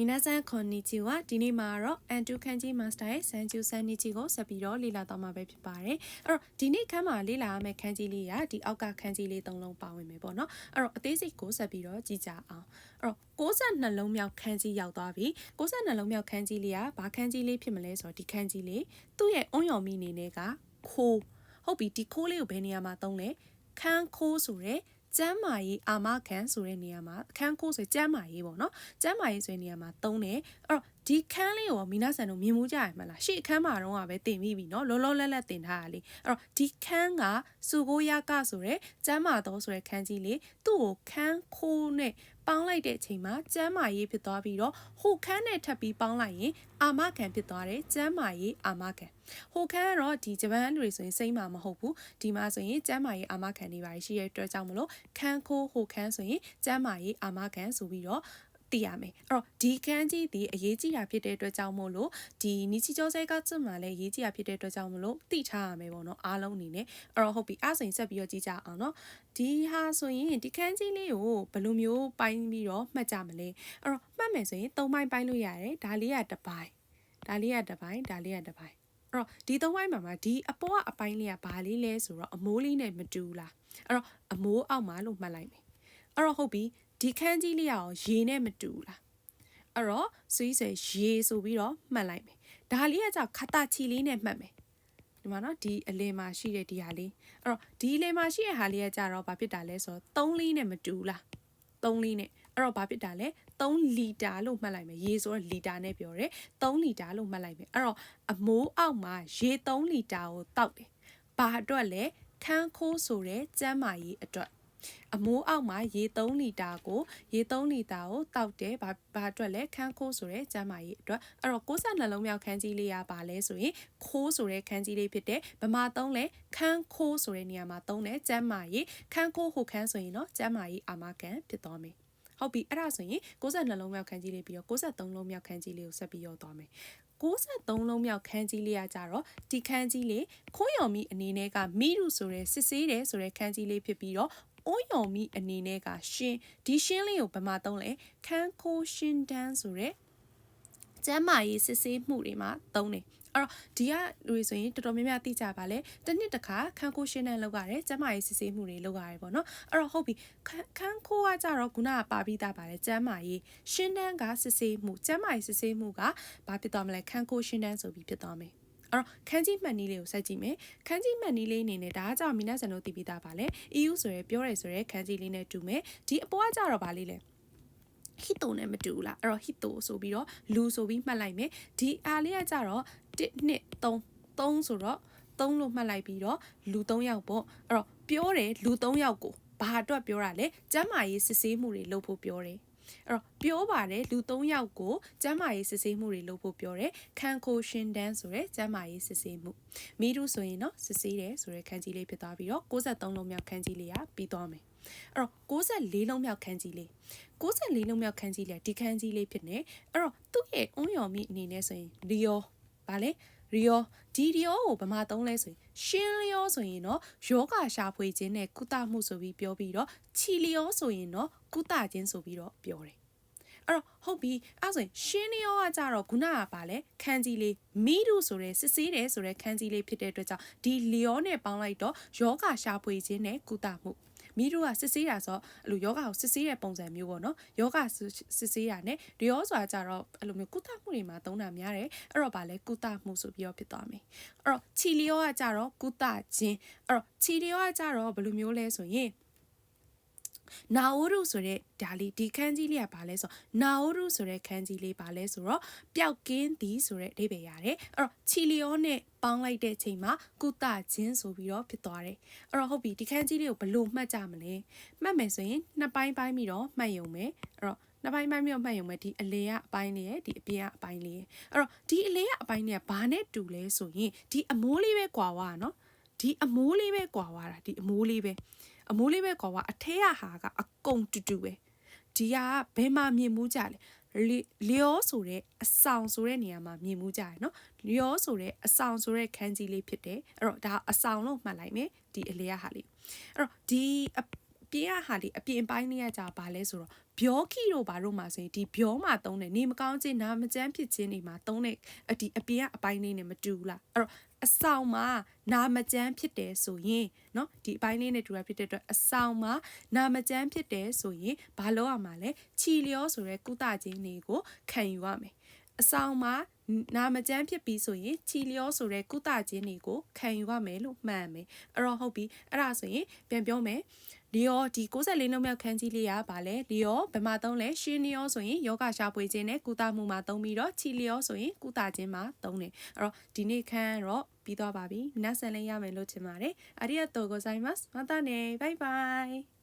မီနာဆန်ခွန်နီချီဝဒီနေ့မှာတော့အန်တူခန်ဂျီမာစတာရဲ့ဆန်ကျူဆန်နီချီကိုဆက်ပြီးတော့လေ့လာတော့မှာပဲဖြစ်ပါတယ်အဲ့တော့ဒီနေ့ခန်းမှာလေ့လာရမယ့်ခန်းကြီးလေးကဒီအောက်ကခန်းကြီးလေးသုံးလုံးပါဝင်မယ်ပေါ့နော်အဲ့တော့အသေးစိတ်ကိုဆက်ပြီးတော့ကြည့်ကြအောင်အဲ့တော့62လုံးမြောက်ခန်းကြီးရောက်သွားပြီ62လုံးမြောက်ခန်းကြီးလေးကဘာခန်းကြီးလေးဖြစ်မလဲဆိုတော့ဒီခန်းကြီးလေးသူ့ရဲ့အွန်ယော်မီအနေနဲ့ကခိုးဟုတ်ပြီဒီခိုးလေးကိုဘယ်နေရာမှာသုံးလဲခန်းခိုးဆိုတဲ့ ကျမ်းမာရေးအာမခံဆိုတဲ့နေရာမှာခန်းခိုးဆိုကျမ်းမာရေးပေါ့နော်ကျမ်းမာရေးဆိုတဲ့နေရာမှာသုံးတယ်အဲ့တော့ဒီခန်းလေးကိုမီနာဆန်တို့မြင်မှုကြရမှာလားရှေ့အခန်းမှာတော့ကပဲတင်ပြီးပြီနော်လောလောလတ်လတ်တင်ထားတာလေအဲ့တော့ဒီခန်းကစုကိုရကဆိုတဲ့ကျမ်းမာတော်ဆိုတဲ့ခန်းကြီးလေးသူ့ကိုခန်းခိုးနဲ့ ပေါင်းလိုက်တဲ့အချိန်မှာကျမ်းမာရေးဖြစ်သွားပြီးတော့ဟိုခန်းနဲ့ထပ်ပြီးပေါင်းလိုက်ရင်အာမခံဖြစ်သွားတယ်ကျမ်းမာရေးအာမခံဟိုခန်းကတော့ဒီဂျပန်လူတွေဆိုရင်စိမ့်မှာမဟုတ်ဘူးဒီမှာဆိုရင်ကျမ်းမာရေးအာမခံနေပါရှိတဲ့အတွက်ကြောင့်မလို့ခန်းခိုးဟိုခန်းဆိုရင်ကျမ်းမာရေးအာမခံဆိုပြီးတော့ သိရမယ်အဲ့တော့ဒီခန်းကြီးဒီအရေးကြီးတာဖြစ်တဲ့အတွက်ကြောင့်မို့လို့ဒီနီချီကျော်ဆဲကစွတ်မှာလည်းအရေးကြီးတာဖြစ်တဲ့အတွက်ကြောင့်မို့လို့သိထားရမယ်ပေါ့နော်အားလုံးအနေနဲ့အဲ့တော့ဟုတ်ပြီအဲ့ဆိုရင်ဆက်ပြီးတော့ကြည့်ကြအောင်နော်ဒီဟာဆိုရင်ဒီခန်းကြီးလေးကိုဘယ်လိုမျိုးပိုင်းပြီးတော့မှတ်ကြမလဲအဲ့တော့မှတ်မယ်ဆိုရင်၃ပိုင်းပိုင်းလို့ရတယ်ဒါလေးကတစ်ပိုင်းဒါလေးကတစ်ပိုင်းဒါလေးကတစ်ပိုင်းအဲ့တော့ဒီသုံးပိုင်းမှာမှာဒီအပေါ်ကအပိုင်းလေးကဘာလေးလဲဆိုတော့အမိုးလေးနဲ့မတူလားအဲ့တော့အမိုးအောက်မှာလို့မှတ်လိုက်မယ်အဲ့တော့ဟုတ်ပြီ ဒီခန်းကြီးလေးရောရေနဲ့မတူလားအဲ့တော့ဆွေးဆွဲရေဆိုပြီးတော့မှတ်လိုက်မယ်ဒါလေးကကြောင့်ခတာချီလေးနဲ့မှတ်မယ်ဒီမှာနော်ဒီအလယ်မှာရှိတဲ့ဒီဟာလေးအဲ့တော့ဒီအလယ်မှာရှိတဲ့ဟာလေးကကြတော့ဘာဖြစ်တာလဲဆိုတော့3လေးနဲ့မတူလား3လေးနဲ့အဲ့တော့ဘာဖြစ်တာလဲ3လီတာလို့မှတ်လိုက်မယ်ရေဆိုတော့လီတာနဲ့ပြောတယ်3လီတာလို့မှတ်လိုက်မယ်အဲ့တော့အမိုးအောက်မှာရေ3လီတာကိုတောက်တယ်ဘာအတွက်လဲခန်းခိုးဆိုတဲ့ကျမ်းမာရေးအတွက် အမိုးအောက်မှာရေ3လီတာကိုရေ3လီတာကိုတောက်တယ်ဘာဘာအတွက်လဲခန်းခိုးဆိုတဲ့ကျန်းမာရေးအတွက်အဲ့တော့62လုံးမြောက်ခန်းကြီးလေးရပါလဲဆိုရင်ခိုးဆိုတဲ့ခန်းကြီးလေးဖြစ်တဲ့ဗမာသုံးလဲခန်းခိုးဆိုတဲ့နေရာမှာသုံးတယ်ကျန်းမာရေးခန်းခိုးဟိုခန်းဆိုရင်တော့ကျန်းမာရေးအာမခံဖြစ်သွားမယ်ဟုတ်ပြီအဲ့ဒါဆိုရင်62လုံးမြောက်ခန်းကြီးလေးပြီးတော့63လုံးမြောက်ခန်းကြီးလေးကိုဆက်ပြီးရောက်သွားမယ်63လုံးမြောက်ခန်းကြီးလေးကကြတော့ဒီခန်းကြီးလေးခွန်းယော်မီအနေနဲ့ကမိရုဆိုတဲ့စစ်ဆေးတယ်ဆိုတဲ့ခန်းကြီးလေးဖြစ်ပြီးတော့ အိုးယုံမိအနေနဲ့ကရှင်းဒီရှင်းလေးကိုဗမာသုံးလဲခန်းခိုးရှင်းတန်းဆိုတဲ့ကျမ်းမာရေးစစ်ဆေးမှုတွေမှာသုံးတယ်အဲ့တော့ဒီကလူတွေဆိုရင်တော်တော်များများသိကြပါလေတစ်နှစ်တစ်ခါခန်းခိုးရှင်းတန်းလုပ်ရတယ်ကျမ်းမာရေးစစ်ဆေးမှုတွေလုပ်ရတယ်ပေါ့နော်အဲ့တော့ဟုတ်ပြီခန်းခိုးကကြတော့ခုနကပါပြီးသားပါလေကျမ်းမာရေးရှင်းတန်းကစစ်ဆေးမှုကျမ်းမာရေးစစ်ဆေးမှုကဘာဖြစ်သွားမလဲခန်းခိုးရှင်းတန်းဆိုပြီးဖြစ်သွားမယ် အဲ့တော့ခန်းကြီးမှတ်နည်းလေးကိုစိုက်ကြည့်မယ်ခန်းကြီးမှတ်နည်းလေးအနေနဲ့ဒါကကြောင့်မီနတ်ဆန်တို့သိပြီးသားပါလေ EU ဆိုရဲပြောရဲဆိုရဲခန်းကြီးလေးနဲ့တူမယ်ဒီအပေါ်ကကြတော့ဗာလေးလဲဟီတိုနဲ့မတူဘူးလားအဲ့တော့ဟီတိုဆိုပြီးတော့လူဆိုပြီးမှတ်လိုက်မယ်ဒီအားလေးကကြတော့1 2 3 3ဆိုတော့3လို့မှတ်လိုက်ပြီးတော့လူ3ယောက်ပေါ့အဲ့တော့ပြောတယ်လူ3ယောက်ကိုဘာအတွက်ပြောတာလဲကျမ်းမာရေးစစ်ဆေးမှုတွေလုပ်ဖို့ပြောတယ် အဲ့တော့ပြောပါတယ်လူ၃ယောက်ကိုကျမ်းမာရေးစစ်ဆေးမှုတွေလုပ်ဖို့ပြောတယ်ခန်းခိုရှင်တန်းဆိုတဲ့ကျမ်းမာရေးစစ်ဆေးမှုမီဒူဆိုရင်တော့စစ်ဆေးတယ်ဆိုတဲ့ခန်းကြီးလေးဖြစ်သွားပြီးတော့63လုံးမြောက်ခန်းကြီးလေးကပြီးသွားမယ်အဲ့တော့64လုံးမြောက်ခန်းကြီးလေး64လုံးမြောက်ခန်းကြီးလေးဒီခန်းကြီးလေးဖြစ်နေအဲ့တော့သူ့ရဲ့အွန်ယော်မီအနေနဲ့ဆိုရင်လီယောဗာလဲ ရီယောဒီရီယောကိုဗမာသုံးလဲဆိုရင်ရှင်းလျောဆိုရင်တော့ယောဂရှာဖွေခြင်းနဲ့ကုသမှုဆိုပြီးပြောပြီးတော့ချီလျောဆိုရင်တော့ကုသခြင်းဆိုပြီးတော့ပြောတယ်အဲ့တော့ဟုတ်ပြီအဲ့ဆိုရင်ရှင်းလျောကကြတော့ခုနကပါလဲခန်းကြီးလေးမိဒုဆိုတဲ့စစ်ဆေးတယ်ဆိုတဲ့ခန်းကြီးလေးဖြစ်တဲ့အတွက်ကြောင့်ဒီလျောနဲ့ပေါင်းလိုက်တော့ယောဂရှာဖွေခြင်းနဲ့ကုသမှု မိတို့ကစစ်ဆေးတာဆိုအဲ့လိုယောဂကိုစစ်ဆေးတဲ့ပုံစံမျိုးပေါ့နော်ယောဂစစ်ဆေးတာနဲ့ဒီရောဆိုတာကြတော့အဲ့လိုမျိုးကုသမှုတွေမှာသုံးတာများတယ်အဲ့တော့ဗာလဲကုသမှုဆိုပြီးတော့ဖြစ်သွားမယ်အဲ့တော့ချီလျောကကြတော့ကုသခြင်းအဲ့တော့ချီလျောကကြတော့ဘယ်လိုမျိုးလဲဆိုရင် နာအိုရုဆိုတဲ့ဒါလေးဒီခန်းကြီးလေးကဘာလဲဆိုနာအိုရုဆိုတဲ့ခန်းကြီးလေးဘာလဲဆိုတော့ပျောက်ကင်းသည်ဆိုတဲ့အဓိပ္ပာယ်ရတယ်အဲ့တော့ချီလီယောနဲ့ပေါင်းလိုက်တဲ့အချိန်မှာကုသခြင်းဆိုပြီးတော့ဖြစ်သွားတယ်အဲ့တော့ဟုတ်ပြီဒီခန်းကြီးလေးကိုဘယ်လိုမှတ်ကြမလဲမှတ်မယ်ဆိုရင်နှစ်ပိုင်းပိုင်းပြီးတော့မှတ်ရုံပဲအဲ့တော့နှစ်ပိုင်းပိုင်းပြီးတော့မှတ်ရုံပဲဒီအလေကအပိုင်းလေးရဲ့ဒီအပြင်ကအပိုင်းလေးရဲ့အဲ့တော့ဒီအလေကအပိုင်းလေးကဘာနဲ့တူလဲဆိုရင်ဒီအမိုးလေးပဲကွာဝါနော် ဒီအမိုးလေးပဲကွာဝါတာဒီအမိုးလေးပဲအမိုးလေးပဲကွာဝါအထဲကဟာကအကုန်တူတူပဲဒီကဘယ်မှာမြင်မှုကြလဲလျောဆိုတဲ့အဆောင်ဆိုတဲ့နေရာမှာမြင်မှုကြရနော်လျောဆိုတဲ့အဆောင်ဆိုတဲ့ခန်းကြီးလေးဖြစ်တယ်အဲ့တော့ဒါအဆောင်လို့မှတ်လိုက်မယ်ဒီအလျားဟာလေးအဲ့တော့ဒီအ ပြင်ကဟာလေးအပြင်ပိုင်းလေးကကြာပါလဲဆိုတော့ ဘျောခိတို့ဘာတို့မှာဆိုရင်ဒီဘျောမှာသုံးတယ်နေမကောင်းခြင်းနာမကျန်းဖြစ်ခြင်းတွေမှာသုံးတဲ့အဒီအပြင်ကအပိုင်းလေးနဲ့မတူဘူးလားအဲ့တော့အဆောင်မှာနာမကျန်းဖြစ်တယ်ဆိုရင်เนาะဒီအပိုင်းလေးနဲ့တူတာဖြစ်တဲ့အတွက်အဆောင်မှာနာမကျန်းဖြစ်တယ်ဆိုရင်ဘာလုပ်ရမှာလဲခြီလျောဆိုတဲ့ကုသခြင်းတွေကိုခံယူရမယ်အဆောင်မှာ နာမကျန်းဖြစ်ပြီးဆိုရင်ချီလျောဆိုတဲ့ကုသခြင်းတွေကိုခံယူရမယ်လို့မှန်မယ်အဲ့တော့ဟုတ်ပြီအဲ့ဒါဆိုရင်ပြန်ပြောမယ်လျောဒီ64လုံးမြောက်ခန်းကြီးလေးကပါလေလျောဘယ်မှာသုံးလဲရှင်လျောဆိုရင်ယောဂရှာဖွေခြင်းနဲ့ကုသမှုမှာသုံးပြီးတော့ချီလျောဆိုရင်ကုသခြင်းမှာသုံးတယ်အဲ့တော့ဒီနေ့ခန်းတော့ပြီးသွားပါပြီနတ်ဆန်လေးရမယ်လို့ထင်ပါတယ်အရိယတောကိုဇိုင်းမတ်မတာနေဘိုင်ဘိုင်